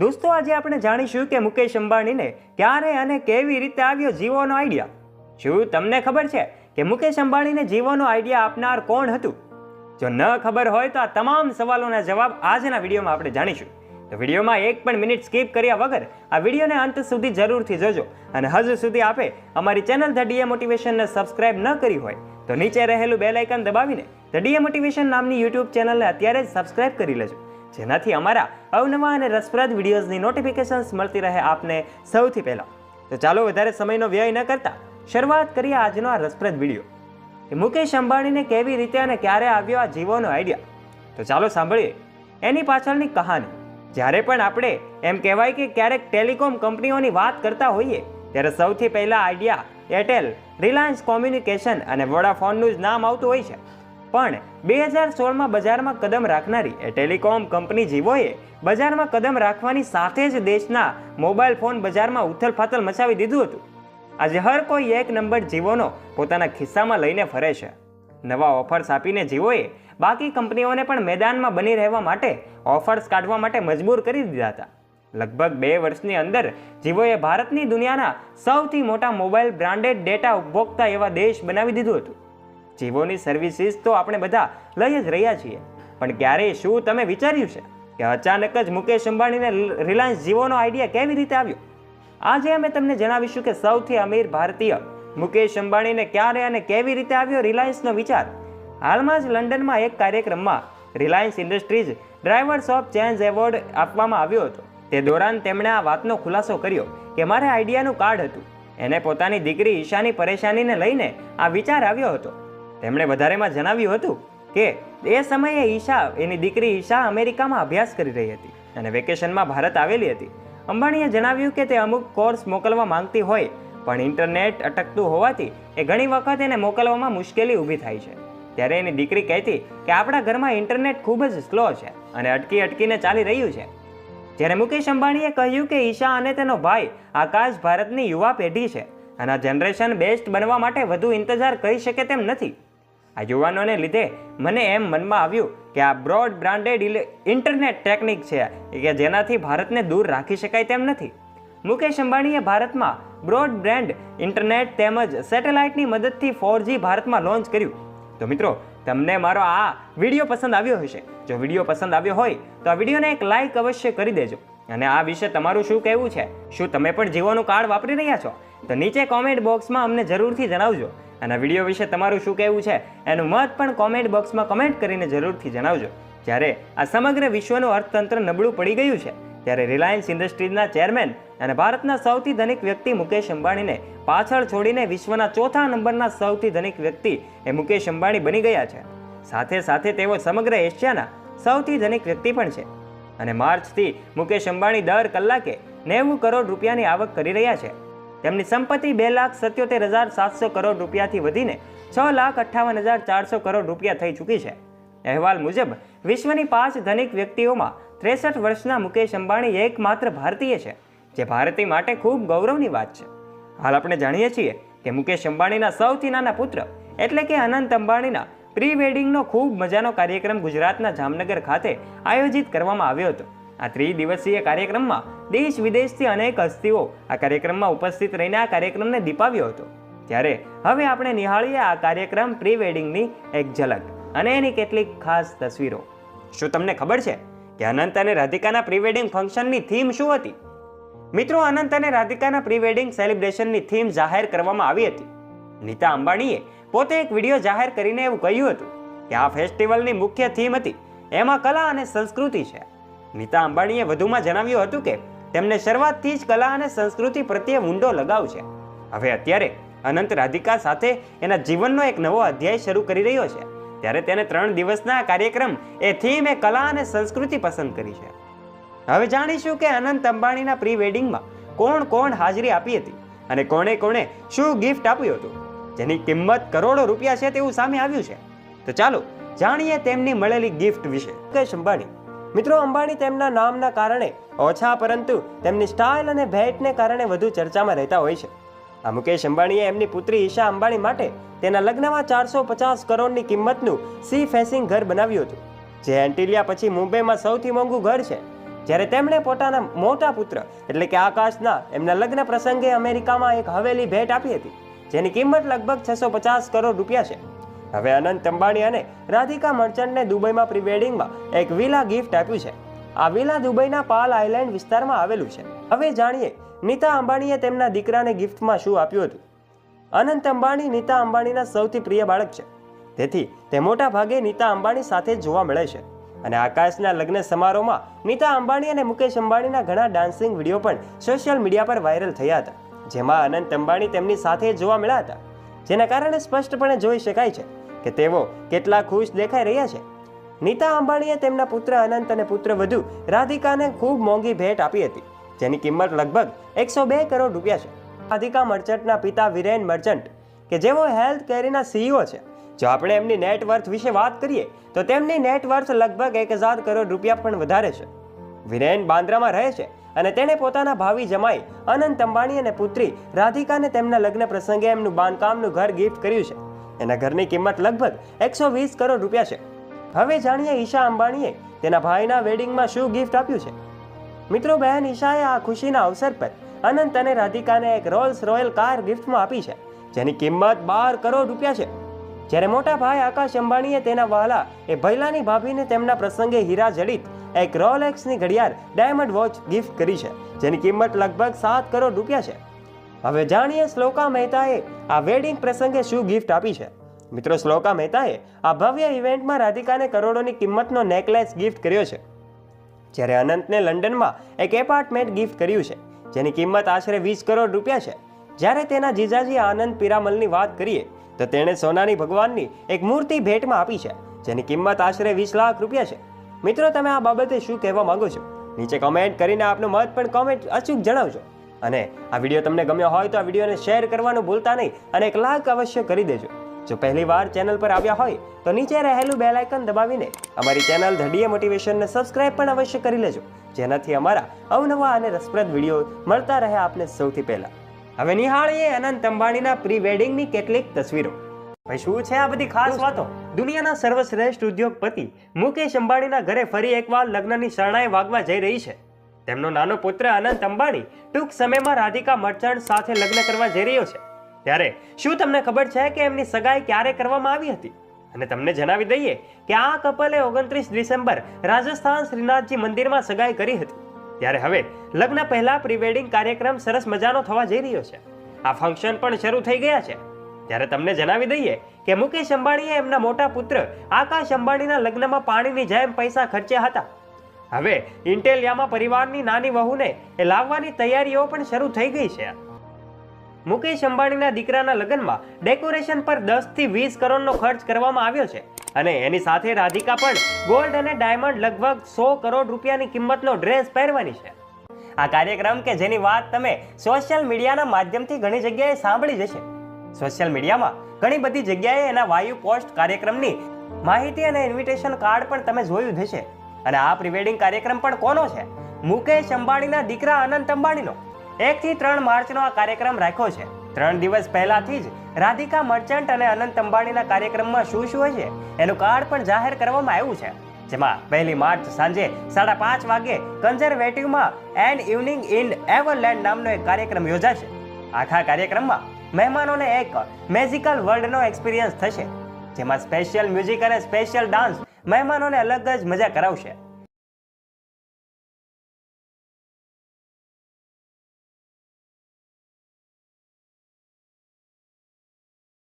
દોસ્તો, આજે આપણે જાણીશું કે મુકેશ અંબાણીને ક્યારે અને કેવી રીતે આવ્યો જીવોનો આઈડિયા. શું તમને ખબર છે કે મુકેશ અંબાણીને જીવોનો આઈડિયા આપનાર કોણ હતું? જો ન ખબર હોય તો આ તમામ સવાલોના જવાબ આજના વિડીયોમાં આપણે જાણીશું. તો વિડીયોમાં એક પણ મિનિટ સ્કીપ કર્યા વગર આ વિડીયોને અંત સુધી જરૂરથી જોજો અને હજુ સુધી આપે અમારી ચેનલ ધ ડીએ મોટિવેશનને સબસ્ક્રાઇબ ન કરી હોય તો નીચે રહેલું બેલ આઇકન દબાવીને ધ ડીએ મોટિવેશન નામની યુટ્યુબ ચેનલને અત્યારે જ સબસ્ક્રાઇબ કરી લેજો. જેનાથી અમારા અવનવા અને રસપ્રદ વિડીયોઝની નોટિફિકેશન્સ મળતી રહે આપને સૌથી પહેલાં. તો ચાલો વધારે સમયનો વ્યય ન કરતા શરૂઆત કરીએ આજનો આ રસપ્રદ વીડિયો. મુકેશ અંબાણીને કેવી રીતે અને ક્યારે આવ્યો આ જીવોનો આઈડિયા તો ચાલો સાંભળીએ એની પાછળની કહાની. જ્યારે પણ આપણે એમ કહેવાય કે ક્યારેક ટેલિકોમ કંપનીઓની વાત કરતા હોઈએ, ત્યારે સૌથી પહેલાં આઈડિયા એરટેલ રિલાયન્સ કોમ્યુનિકેશન અને વોડાફોનનું જ નામ આવતું હોય છે. પણ બે હજાર સોળમાં બજારમાં કદમ રાખનારી ટેલિકોમ કંપની જીવોએ બજારમાં કદમ રાખવાની સાથે જ દેશના મોબાઈલ ફોન બજારમાં ઉથલફાથલ મચાવી દીધું હતું. આજે હર કોઈ એક નંબર જીવોનો પોતાના ખિસ્સામાં લઈને ફરે છે. નવા ઓફર્સ આપીને જીવોએ બાકી કંપનીઓને પણ મેદાનમાં બની રહેવા માટે ઓફર્સ કાઢવા માટે મજબૂર કરી દીધા હતા. લગભગ બે વર્ષની અંદર જીવોએ ભારતની દુનિયાના સૌથી મોટા મોબાઈલ બ્રાન્ડેડ ડેટા ઉપભોક્તા એવા દેશ બનાવી દીધું હતું. જીવોની સર્વિસીસ તો આપણે બધા લઈ જ રહ્યા છીએ. પણ ક્યારેય શું તમે વિચાર્યું છે કે અચાનક જ મુકેશ અંબાણીને રિલાયન્સ જીવોનો આઈડિયા કેવી રીતે આવ્યો? આજે અમે તમને જણાવીશું કે સૌથી અમીર ભારતીય મુકેશ અંબાણીને ક્યારે અને કેવી રીતે આવ્યો રિલાયન્સનો વિચાર. હાલમાં જ લંડનમાં એક કાર્યક્રમમાં Reliance Industries drivers of change award આપવામાં આવ્યો હતો. તે દોરાન તેમણે આ વાતનો ખુલાસો કર્યો કે મારે આઈડિયાનું કાર્ડ હતું. એને પોતાની દીકરી ઈશાની પરેશાનીને લઈને આ વિચાર આવ્યો હતો. તેમણે વધારેમાં જણાવ્યું હતું કે, એ સમયે ઈશા, એની દીકરી ઈશા અમેરિકામાં અભ્યાસ કરી રહી હતી અને વેકેશનમાં ભારત આવેલી હતી. અંબાણીએ જણાવ્યું કે તે અમુક કોર્સ મોકલવા માંગતી હોય, પણ ઇન્ટરનેટ અટકતું હોવાથી એ ઘણી વખત એને મોકલવામાં મુશ્કેલી ઊભી થાય છે. ત્યારે એની દીકરી કહેતી કે, આપણા ઘરમાં ઇન્ટરનેટ ખૂબ જ સ્લો છે અને અટકી અટકીને ચાલી રહ્યું છે. જ્યારે મુકેશ અંબાણીએ કહ્યું કે, ઈશા અને તેનો ભાઈ આકાશ ભારતની યુવા પેઢી છે અને જનરેશન બેસ્ટ બનવા માટે વધુ ઇંતજાર કરી શકે તેમ નથી. આ યુવાનોને લીધે મને એમ મનમાં આવ્યું કે આ બ્રોડ બ્રાન્ડેડ ઇન્ટરનેટ ટેકનિક છે કે જેનાથી ભારતને દૂર રાખી શકાય તેમ નથી. મુકેશ અંબાણીએ ભારતમાં બ્રોડ બ્રાન્ડ ઇન્ટરનેટ તેમજ સેટેલાઇટની મદદથી ફોરજી ભારતમાં લોન્ચ કર્યું. તો મિત્રો, તમને મારો આ વીડિયો પસંદ આવ્યો હશે. જો વીડિયો પસંદ આવ્યો હોય, તો આ વિડીયોને એક લાઈક અવશ્ય કરી દેજો. અને આ વિશે તમારું શું કહેવું છે? શું તમે પણ જીવોનું કાર્ડ વાપરી રહ્યા છો? તો નીચે કોમેન્ટ બોક્સમાં અમને જરૂરથી જણાવજો. અને વીડિયો વિશે તમારું શું કહેવું છે, એનું મત પણ કોમેન્ટ બોક્સમાં કમેન્ટ કરીને જરૂરથી જણાવજો. જ્યારે આ સમગ્ર વિશ્વનું અર્થતંત્ર નબળું પડી ગયું છે, ત્યારે રિલાયન્સ ઇન્ડસ્ટ્રીઝના ચેરમેન અને ભારતના સૌથી ધનિક વ્યક્તિ મુકેશ અંબાણીને પાછળ છોડીને વિશ્વના ચોથા નંબરના સૌથી ધનિક વ્યક્તિ એ મુકેશ અંબાણી બની ગયા છે. સાથે સાથે તેઓ સમગ્ર એશિયાના સૌથી ધનિક વ્યક્તિ પણ છે. અને માર્ચથી મુકેશ અંબાણી દર કલાકે નેવું કરોડ રૂપિયાની આવક કરી રહ્યા છે. તેમની સંપત્તિ બે લાખ સત્યોતેર હજાર સાતસો કરોડ રૂપિયાથી વધીને છ લાખ અઠ્ઠાવન હજાર ચારસો કરોડ રૂપિયા થઈ ચૂકી છે. અહેવાલ મુજબ, વિશ્વની પાંચ ધનિક વ્યક્તિઓમાં ત્રેસઠ વર્ષના મુકેશ અંબાણી એકમાત્ર ભારતીય છે, જે ભારતી માટે ખૂબ ગૌરવની વાત છે. હાલ આપણે જાણીએ છીએ કે મુકેશ અંબાણીના સૌથી નાના પુત્ર એટલે કે અનંત અંબાણીના પ્રી વેડિંગનો ખૂબ મજાનો કાર્યક્રમ ગુજરાતના જામનગર ખાતે આયોજિત કરવામાં આવ્યો હતો. આ ત્રિદિવસીય કાર્યક્રમમાં દેશ વિદેશથી અનેક હસ્તીઓ આ કાર્યક્રમમાં ઉપસ્થિત રહીને આ કાર્યક્રમને દીપાવ્યો હતો. ત્યારે હવે આપણે નિહાળીએ આ કાર્યક્રમ પ્રી વેડિંગની એક ઝલક અને એની કેટલીક ખાસ તસવીરો. શું તમને ખબર છે કે અનંત અને રાધિકાના પ્રી વેડિંગ ફંક્શનની થીમ શું હતી? મિત્રો, અનંત અને રાધિકાના પ્રી વેડિંગ સેલિબ્રેશનની થીમ જાહેર કરવામાં આવી હતી. નીતા અંબાણીએ પોતે એક વીડિયો જાહેર કરીને એવું કહ્યું હતું કે આ ફેસ્ટિવલની મુખ્ય થીમ હતી. એમાં કલા અને સંસ્કૃતિ છે. નીતા અંબાણીએ વધુમાં જણાવ્યું હતું કે તેમને શરૂઆતથી જ કલા અને સંસ્કૃતિ પ્રત્યે ઊંડો લગાવ છે. હવે અત્યારે અનંત રાધિકા સાથે એના જીવનનો એક નવો અધ્યાય શરૂ કરી રહ્યો છે. ત્યારે તેને ત્રણ દિવસના કાર્યક્રમ એ થીમ એ કલા અને સંસ્કૃતિ પસંદ કરી છે. હવે જાણીશું કે અનંત અંબાણીના પ્રી વેડિંગમાં કોણ કોણ હાજરી આપી હતી અને કોણે કોણે શું ગિફ્ટ આપ્યું હતું. જેની કિંમત કરોડો રૂપિયા છે તેવું સામે આવ્યું છે. તો ચાલો જાણીએ તેમની મળેલી ગિફ્ટ વિશે. મુકેશ અંબાણી. મિત્રો, અંબાણી તેમના નામના કારણે ઓછા, પરંતુ તેમની સ્ટાઇલ અને ભેટને કારણે વધુ ચર્ચામાં રહેતા હોય છે. આ મુકેશ અંબાણીએ એમની પુત્રી ઈશા અંબાણી માટે તેના લગ્નમાં ચારસો પચાસ કરોડની કિંમતનું સી ફેસિંગ ઘર બનાવ્યું હતું. જે એન્ટિલિયા પછી મુંબઈમાં સૌથી મોંઘું ઘર છે. જ્યારે તેમણે પોતાના મોટા પુત્ર, એટલે કે આકાશના, એમના લગ્ન પ્રસંગે અમેરિકામાં એક હવેલી ભેટ આપી હતી. જેની કિંમત લગભગ છસો પચાસ કરોડ રૂપિયા છે. હવે અનંત અંબાણી અને રાધિકા મર્ચન્ટને દુબઈમાં પ્રી વેડિંગમાં એક વિલા ગિફ્ટ આપ્યું છે. આ વિલા દુબઈના પાલ આઇલેન્ડ વિસ્તારમાં આવેલું છે. હવે જાણીએ, નીતા અંબાણીએ તેમના દીકરાને ગિફ્ટમાં શું આપ્યું હતું? અનંત અંબાણી નીતા અંબાણીના સૌથી પ્રિય બાળક છે. તેથી તે મોટા ભાગે નીતા અંબાણી સાથે જોવા મળે છે. અને આકાશના લગ્ન સમારોહમાં નીતા અંબાણી અને મુકેશ અંબાણીના ઘણા ડાન્સિંગ વીડિયો પણ સોશિયલ મીડિયા પર વાયરલ થયા હતા. જેમાં અનંત અંબાણી તેમની સાથે જોવા મળ્યા હતા. જેના કારણે સ્પષ્ટપણે જોઈ શકાય છે કે તેઓ કેટલા ખુશ દેખાઈ રહ્યા છે. નીતા અંબાણીએ તેમના પુત્ર અનંત અને પુત્ર વધુ રાધિકાને ખૂબ મોંઘી ભેટ આપી હતી, જેની કિંમત લગભગ એકસો બે કરોડ રૂપિયા છે. રાધિકા મર્ચન્ટના પિતા વિરેન મર્ચન્ટ, કે જેઓ હેલ્થ કેરીના સીઈઓ છે, જો આપણે એમની નેટવર્થ વિશે વાત કરીએ, તો તેમની નેટવર્થ લગભગ એક હજાર કરોડ રૂપિયા પણ વધારે છે. વિરેન બાંદ્રામાં રહે છે અને તેણે પોતાના ભાવિ જમાઈ અનંત અંબાણી અને પુત્રી રાધિકાને તેમના લગ્ન પ્રસંગે એમનું બાંધકામનું ઘર ગિફ્ટ કર્યું છે. એના ઘરની કિંમત લગભગ એકસો વીસ કરોડ રૂપિયા છે. હવે જાણીએ ઈશા અંબાણીએ તેના ભાઈના વેડિંગમાં શું ગિફ્ટ આપ્યું છે. મિત્રો બહેન, ઈશાએ આ ખુશીના અવસર પર અનંત અને રાધિકાને એક રોલ્સ રોયલ કાર ગિફ્ટમાં આપી છે, જેની કિંમત બાર કરોડ રૂપિયા છે. જ્યારે મોટા ભાઈ આકાશ અંબાણીએ તેના વહાલા એ ભૈલાની ભાભીને તેમના પ્રસંગે હીરા જડિત એક રોલેક્સની ઘડિયાળ ડાયમંડ વોચ ગિફ્ટ કરી છે, જેની કિંમત લગભગ સાત કરોડ રૂપિયા છે. હવે જાણીએ શ્લોકા મહેતાએ આ વેડિંગ પ્રસંગે શું ગિફ્ટ આપી છે. મિત્રો, શ્લોકા મહેતાએ આ ભવ્ય ઇવેન્ટમાં રાધિકાને કરોડોની કિંમતનો નેકલેસ ગિફ્ટ કર્યો છે. જ્યારે અનંતને લંડનમાં એક એપાર્ટમેન્ટ ગિફ્ટ કર્યું છે, જેની કિંમત આશરે વીસ કરોડ રૂપિયા છે. જ્યારે તેના જીજાજી આનંદ પિરામલની વાત કરીએ, તો તેણે સોનાની ભગવાનની એક મૂર્તિ ભેટમાં આપી છે, જેની કિંમત આશરે વીસ લાખ રૂપિયા છે. મિત્રો, તમે આ બાબતે શું કહેવા માંગો છો? નીચે કમેન્ટ કરીને આપનો મત પણ કોમેન્ટ અચૂક જણાવજો. અને આ વીડિયો તમને ગમ્યો હોય તો આ વિડીયોને શેર કરવાનું ભૂલતા નહીં અને એક લાખ અવશ્ય કરી દેજો. જો પહેલી વાર ચેનલ પર આવ્યા હોય તો નીચે રહેલું બેલ આઇકન દબાવીને અમારી ચેનલ ધડીએ મોટિવેશનને સબસ્ક્રાઇબ પણ અવશ્ય કરી લેજો જેનાથી અમારા અવનવા અને રસપ્રદ વીડિયો મળતા રહે આપને સૌથી પહેલાં. હવે નિહાળીએ અનંત અંબાણીના પ્રી વેડિંગની કેટલીક તસવીરો. ભાઈ શું છે આ બધી ખાસ વાતો? દુનિયાના સર્વશ્રેષ્ઠ ઉદ્યોગપતિ મુકેશ અંબાણીના ઘરે ફરી એકવાર લગ્નની શરણાઈ વાગવા જઈ રહી છે. તેમનો નાનો પુત્ર અનંત અંબાણી ટૂંક સમયમાં રાધિકા મર્ચન્ટ સાથે લગ્ન કરવા જઈ રહ્યો છે. ત્યારે શું તમને ખબર છે કે એમની સગાઈ ક્યારે કરવામાં આવી હતી? અને તમને જણાવી દઈએ કે આ કપલે ઓગણત્રીસ ડિસેમ્બર રાજસ્થાન શ્રીનાથજી મંદિરમાં સગાઈ કરી હતી. ત્યારે હવે લગ્ન પહેલા પ્રીવેડિંગ કાર્યક્રમ સરસ મજાનો થવા જઈ રહ્યો છે. આ ફંક્શન પણ શરૂ થઈ ગયા છે. ત્યારે તમને જણાવી દઈએ કે મુકેશ અંબાણીએ એમના મોટા પુત્ર આકાશ અંબાણીના લગ્નમાં પાણીની જેમ પૈસા ખર્ચ્યા હતા. હવે ઇન્ટેલિયામાં પરિવારની નાની વહુને એ લાવવાની તૈયારીઓ પણ શરૂ થઈ ગઈ છે. મુકેશ અંબાણીના દીકરાના લગ્નમાં ડેકોરેશન પર દસથી વીસ કરોડનો ખર્ચ કરવામાં આવ્યો છે અને એની સાથે રાધિકા પણ ગોલ્ડ અને ડાયમંડ લગભગ સો કરોડ રૂપિયાની કિંમતનો ડ્રેસ પહેરવાની છે. આ કાર્યક્રમ કે જેની વાત તમે સોશિયલ મીડિયાના માધ્યમથી ઘણી જગ્યાએ સાંભળી જશે સોશિયલ મીડિયામાં ઘણી બધી જગ્યાએ એના વાયુ પોસ્ટ કાર્યક્રમની માહિતી અને ઇન્વિટેશન કાર્ડ પણ તમે જોયું હશે. અને આ પ્રિવેડિંગ કાર્યક્રમ પણ કોનો છે? મુકેશ અંબાણીના દીકરા અનંત અંબાણીનો. એક થી ત્રણ માર્ચનો આ કાર્યક્રમ રાખ્યો છે. ત્રણ દિવસ પહેલાથી જ રાધિકા મર્ચન્ટ અને અનંત અંબાણીના કાર્યક્રમમાં શું શું હશે, એનું કાર્ડ પણ જાહેર કરવામાં આવ્યું છે. જેમાં પહેલી માર્ચ સાંજે સાડા પાંચ વાગે કન્ઝર્વેટિવમાં એન્ડ ઇવનિંગ ઇન એવરલેન્ડ નામનો એક કાર્યક્રમ યોજાશે. આખા કાર્યક્રમમાં મહેમાનોને એક મેજિકલ વર્લ્ડનો એક્સપિરિયન્સ થશે. જેમાં સ્પેશિયલ મ્યુઝિક અને સ્પેશિયલ ડાન્સ મહેમાનોને અલગ જ મજા કરાવશે.